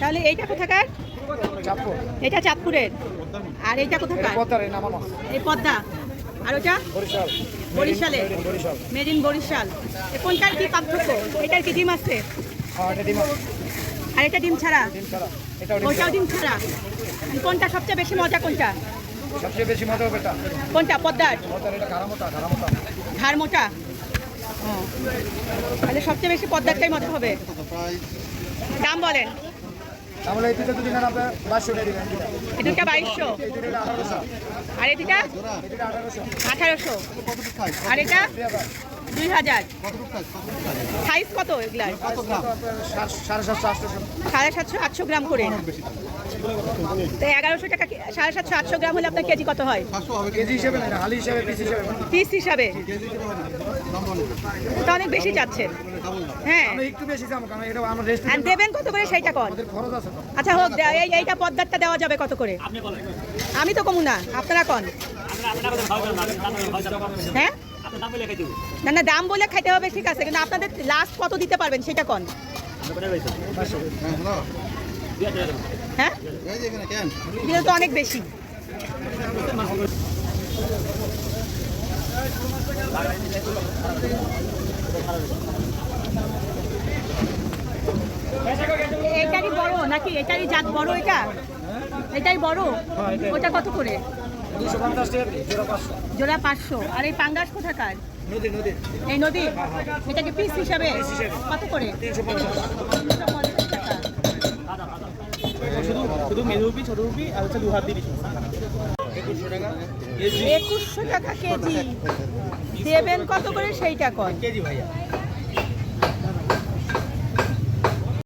তাহলে এইটা কোথাকার? এটা চাঁদপুরের। আর এইটা কোথাকার? এই পদ্মা। আর ওটা? বরিশাল। বরিশালে। বরিশাল। কোনটার কি পার্থক্য? এটার কি ডিম আছে? হ্যাঁ আর এটা ডিম ছাড়া? এটাও ডিম ছাড়া। কোনটা সবচেয়ে বেশি মজা কোনটা? সবচেয়ে বেশি মজা কোনটা? পদ্মার? ঘাড় মোটা তাহলে সবচেয়ে বেশি পদ্মারটাই মজা হবে। দাম বলেন। তাহলে এই দুটো যদি নেন আপনার বাইশশো টাকা দিবেন। এই দুটা বাইশশো? এই দুটো হলো আঠারোশো। আর এই দুটো আঠারোশো। আর এটা? দুই হাজার। সাইজ কত এগুলার? সাড়ে সাতশো আটশো গ্রাম করে। তো এগারোশো টাকা কি- সাড়ে সাতশো আটশো গ্রাম হলে আপনার কেজি কত হয়? কেজি হিসেবে না হালি হিসেবে পিস হিসাবে। তো অনেক বেশি চাচ্ছেন। হ্যাঁ। আমি একটু বেশি দাম কারণ এটা আমার আর রেস্টুরেন্ট দেবেন কত করে সেইটা তো। আচ্ছা হোক এই এইটা পদ্মারটা দেওয়া যাবে কত করে? আমি তো কমু না আপনারা কন? হ্যাঁ? না না দাম বলে খাইতে হবে ঠিক আছে কিন্তু আপনাদের লাস্ট কত দিতে পারবেন সেটা কন? হ্যাঁ? তো অনেক বেশি। এটারই বড় নাকি? এটারই জাত বড় এটা? এটাই বড়? ওটা কত করে? দুশো পঞ্চাশ টাকা জোড়া পাঁচশো। জোড়া পাঁচশো। আর এই পাঙ্গাস কোথাকার? নদী নদী। এই নদী? এটাকে পিস হিসাবে? কত করে? তিনশো পঞ্চাশ টাকা শুধু শুধু মেরুপি ছোট রুপি আর হচ্ছে দু হাত দিয়ে একুশশো টাকা কেজি। দেবেন কত করে সেইটা কর কেজি ভাইয়া।